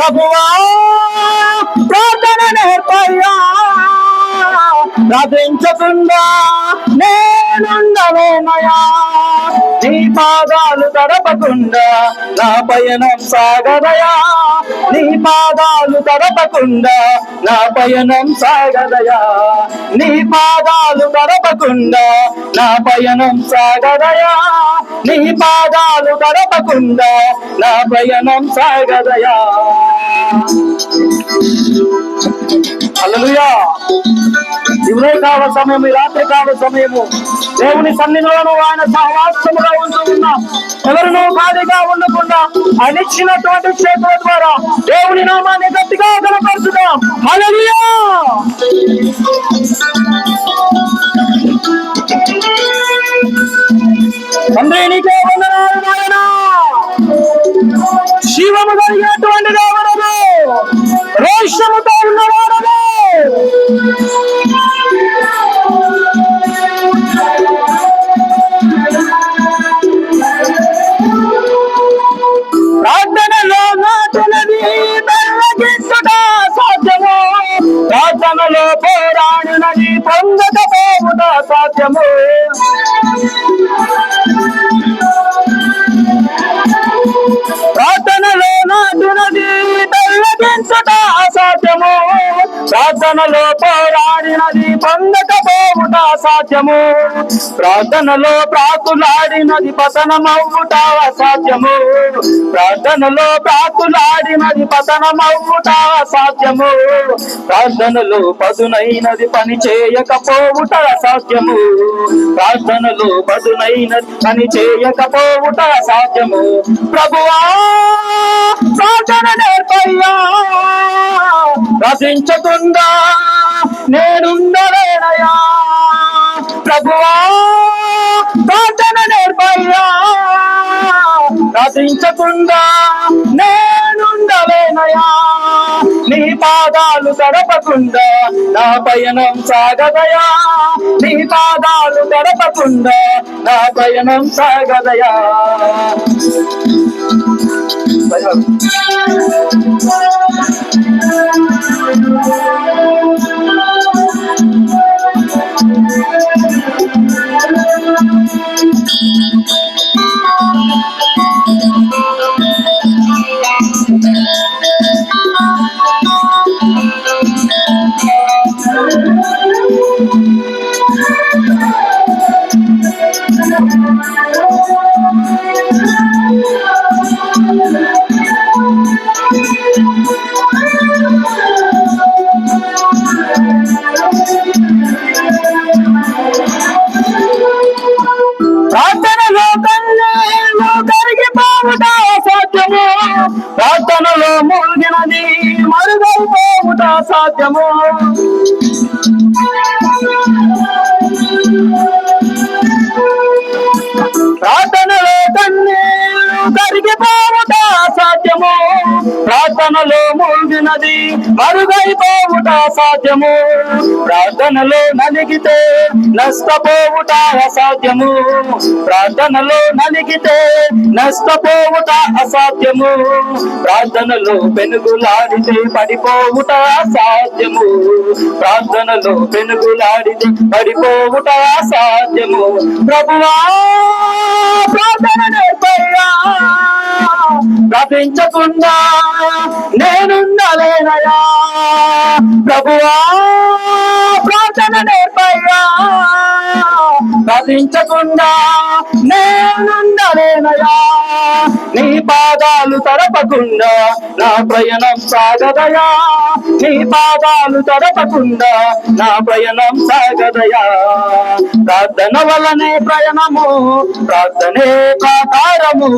ప్రభువా ప్రార్థన నేర్పయ్యా ప్రార్థించకుండా నేనుండలేనయా నీ పాదాలు తడపకుండా నా పయనం సాగదయా. నీ పాదాలు తడపకుండా నా పయనం సాగదయా. నీ పాదాలు తడపకుండా నా పయనం సాగదయా. నీ పాదాలు తడపకుండా నా పయనం సాగదయా. అల్లలుయా ఇవే కావ సమయం ఈ రాత్రి కావ సమయము. దేవుని సన్నిధిలోను ఆయన సహవాసముగా ఉంటూ ఉన్నాం. ఎవరినో బాధగా ఉండకుండా ఆయన ఇచ్చినటువంటి చేతుల ద్వారా దేవుని నామాన్ని గట్టిగా కనపరుచుదాం హల్లెలూయా. తండ్రి నీకే వందనాలు నాయన. శివము కలిగినటువంటి దేవుడము రోషముతో ఉన్నవాడదు ప్రార్థనలో నాటునది బెల్లగించుట సాధ్యము. ప్రార్థనలో పోరాడినది పొందకపోవుట సాధ్యము. ప్రార్థనలో పోరాడినది పొందకపోవుట అసాధ్యము. ప్రార్థనలో ప్రాకులాడినది పతనమవుట అసాధ్యము. ప్రార్థనలో ప్రాకులాడినది పతనమవుట అసాధ్యము. ప్రార్థనలో పదునైనది పని చేయకపోవుట అసాధ్యము. ప్రార్థనలో పదునైనది పని చేయకపోవుట అసాధ్యము. ప్రభువా ప్రార్థన నేర్పయ్యా. రచించకుండా నేనుండలేనయా ప్రభువా ప్రార్థన నేర్పయ్యా. రచించకుండా నేనుండలేనయా నీ పాదాలు తడపకుండా నా పయనం సాగదయా. నీ పాదాలు తడపకుండా నా పయనం సాగదయా. ప్రార్థనలో సాధ్యము ప్రార్థనలో మూగినది మరుగైపోవుట సాధ్యము ప్రార్థనలో మూగినది మరుగైపోవుట సాధ్యము ప్రార్థనలో నలిగితే నష్టపోవుట అసాధ్యము. ప్రార్థనలో నలిగితే నష్టపోవుట అసాధ్యము. ప్రార్థనలో పెనుగులాడితే పడిపోవుట అసాధ్యము. ప్రార్థనలో పెనుగులాడితే పడిపోవుట అసాధ్యము. ప్రభువా ప్రార్థన నేర్పయ్యా. ప్రపించకుండా నేనుండలేనయా? ప్రభువా ప్రార్థన నేర్పయ్యా. సాధించకుండా నేనుండలేనయా నీ పాదాలు తడపకుండా నా ప్రయాణం సాగదయా నీ పాదాలు తడపకుండా నా ప్రయాణం సాగదయా ప్రార్థన వలనే ప్రయాణము ప్రార్థనే ప్రాకారము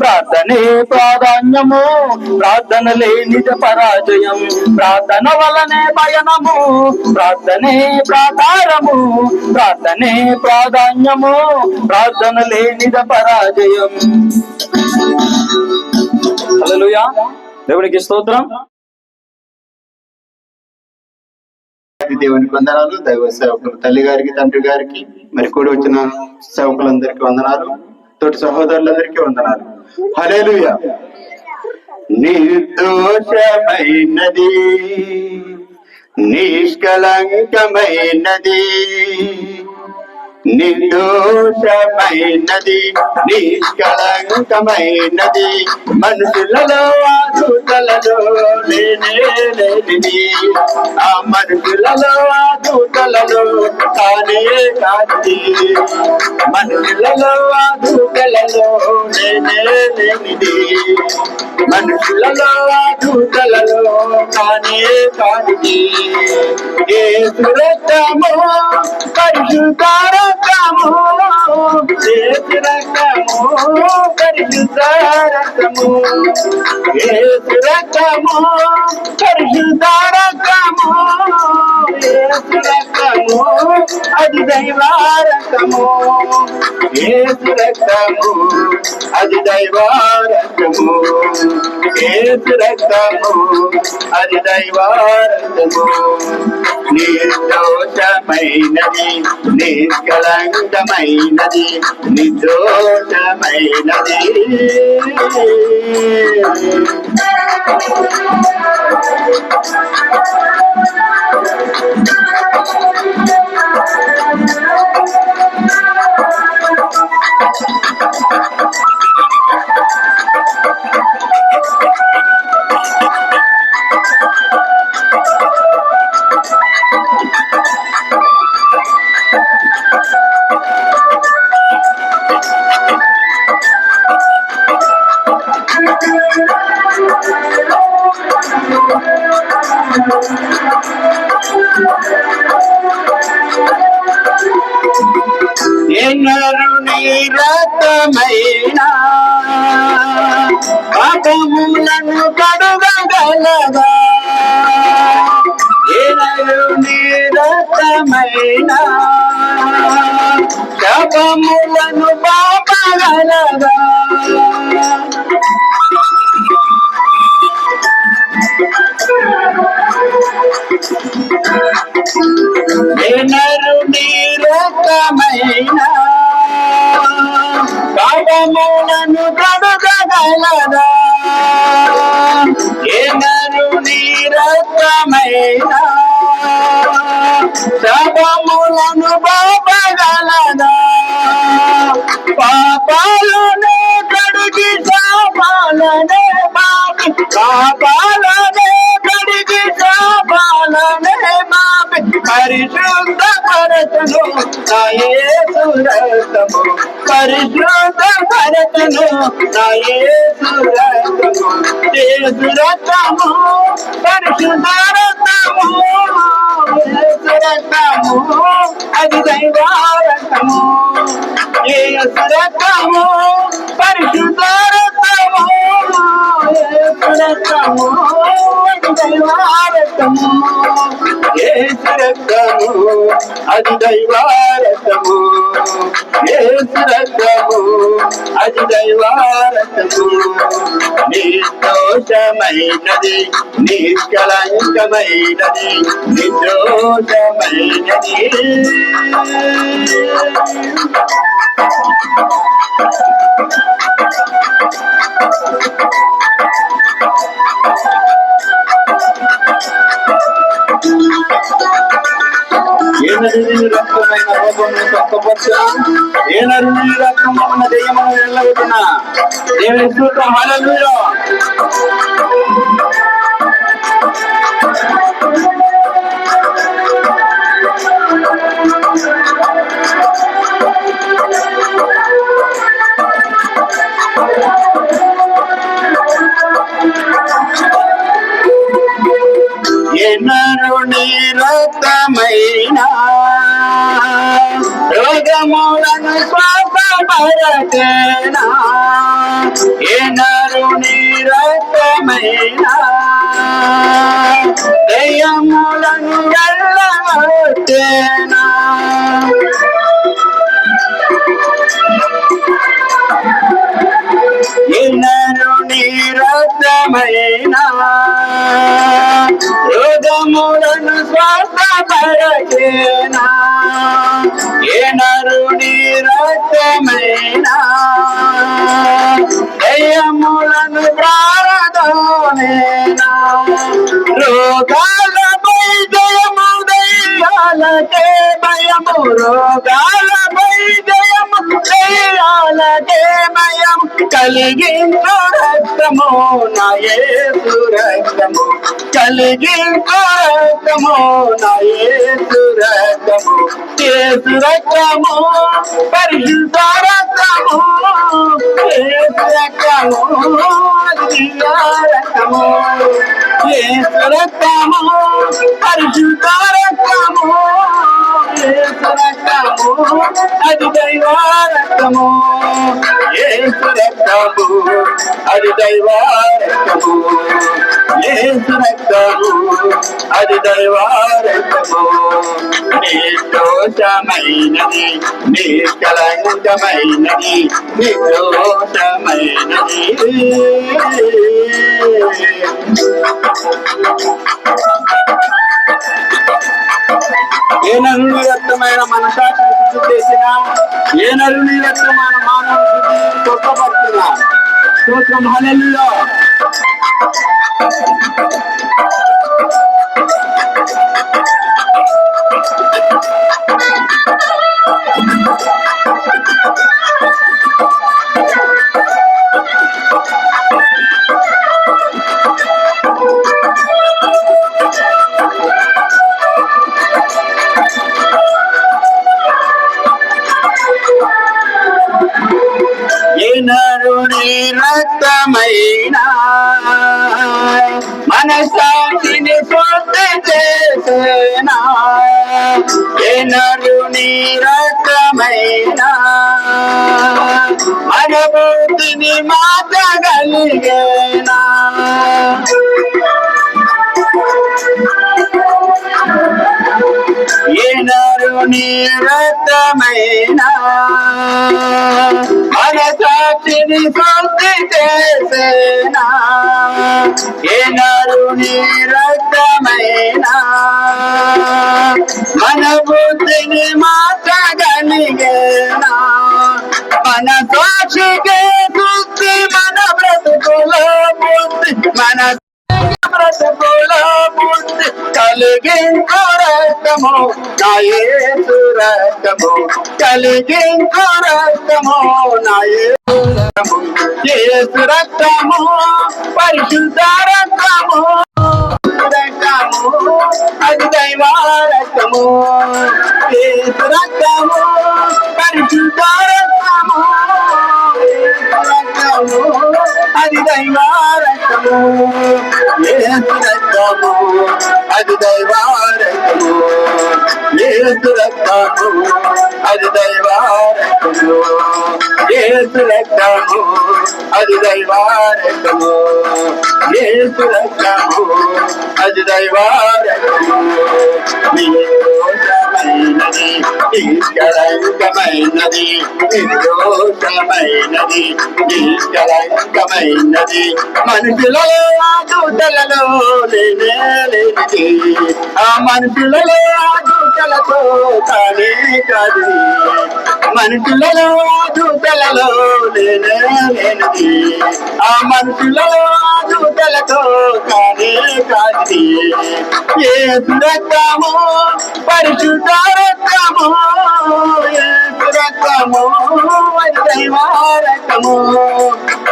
ప్రార్థనే ప్రాధాన్యము ప్రార్థన లేనిద పరాజయం. ప్రార్థన వలనే పయనము ప్రార్థనే ప్రాకారము ప్రార్థనే ప్రాధాన్యము ప్రార్థన లేనిద పరాజయం. హల్లెలూయా. దేవునికి స్తోత్రం. దేవుని వందనాలు దైవ సేవకులు తల్లి గారికి తండ్రి గారికి మరి కూడి వచ్చిన సేవకులందరికీ వందనాలు తోటి సహోదరులందరికీ వందనాలు. హలేలుయ నిర్దోషమైనది నిష్కలంకమైనది నిర్దోషమైనది నిష్కలంకమైనది మనుషులలో ఆదుతలలో లేనే లేనిది ఆ మనుషులలో ఆదుతలలో కానే కాది మనుషులలో ఆదుతలలో లేనే లేనిది మనుషులలో ఆదుతలలో కానే కాది ఏ సురతమో పరిశుద్ధారకము ఏ సురకము పరిశుద్ధారకము ఏ సురకము పరిశుద్ధారకము అది దైవారకము ఏ సురకము అది దైవారకము ఏ సురకము అది దైవారకము నిర్దోషమైనది నిష్కలంకమైనది నిర్దోషమైనది ఎన్నరు నీరతమైన పాపములను కడుగలగా ఎన్నరు నీరతమైన శాపములను పాపగలగా భరతను నాయసురతము దేశురతము అది దైవారతము ఏ పరిశుద్ధ రతము ఏసురతము అది దైవారతము ఏసురతము అది దైవారతము ఏసురతము అది దైవారతము నిర్దోషమైనది నిష్కలంకమైనది నిర్దోషమైనది Thank you. రోగమును తొక్కపరచున ఏ నరుని రక్తమైన దెయ్యమును వెళ్ళగొట్టున దేవుని స్తోత్రం. హల్లెలూయా. స్వపరచేనా ఎన్నరు నిరతమైన దయ్యములను వెళ్ళవచ్చేనా ఎన్నరు నిరతమైనా రోగములను స్వస్థపరచేనా ఎనరు నిరతమైన దయములను ప్రారదోనేనా రోగాలపై జయము దయ్యాలకే భయము. రోగాలపై జయము దయ్యాలకే భయం. కలిగించు రక్తము నాయసు రక్తము కలిగించు రక్తము నా యేసు రక్తము యేసు రక్తము పరిశుద్ధ రక్తము. కేసు రక్తము దివ్య రక్తము. యేసు రక్తము పరిశుద్ధ రక్తము. రక్తము అది దైవ రక్తము యేసు రక్తము అది దైవ రక్తము యేసు రక్తము అది దైవ రక్తము నిర్దోషమైనది నిష్కలంకమైనది నిర్దోషమైనది Thank you. ఏ నరుని రక్తమైన మనసాక్షి శుద్ధి చేసిన ఏ నరుని రక్తమైన మానవ శుద్ధి కొట్టబడుతున్నా స్తోత్రం. హల్లెలూయా. రక్తమైన మనసాక్షిని శుద్ధి చేసేనా ఏ నరుని రక్తమైన అనుభూతిని మార్చగలిగేనా ఏనారు నిరతమైన శుద్ధి చేసేనా ఏనారు నిరతమైన మన బుద్ధిని మార్చగలిగేనా? మన సాక్షికే శుద్ధి మన బ్రతుకులో బుద్ధి మన బ్రతుకులో బుద్ధి కలిగించు రక్తము నా యేసు రక్తము కలిగించు రక్తము నా యేసు రక్తము యేసు రక్తము పరిశుద్ధ రక్తము రక్తము అది దైవ రక్తము యేసు రక్తము పరిశుద్ధ రక్తము యేసు రక్తము అది దైవ రక్తము అది దైవ యేసు రక్తము అది దైవ రక్తము రక్తము అది దైవ రక్తము రక్తము అది దైవ రక్తము నిర్దోషమైనది నిష్కలంకమైనది నిర్దోషమైనది నిష్కలంకమైనది మనుషులలో ఆ దూతలలో లేనే లేనిది. ఆ మనుషులలో ఆ తానే కాదు. మనుషులలో దూతలలో లేనే లేనిది. ఆ మనుషులలో దూతలతో కానే కాదు ఏ రక్తము పరిశుద్ధ ఏ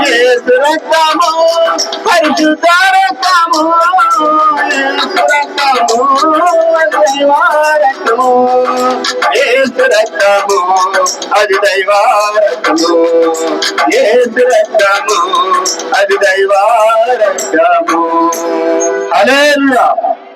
యేసు రక్తము ఏ దైవ రక్తము ఏ రక్తము. దైవారము అది దైవ రక్తము ఏసు రక్తము అది దైవారము ఏసు రక్తము అది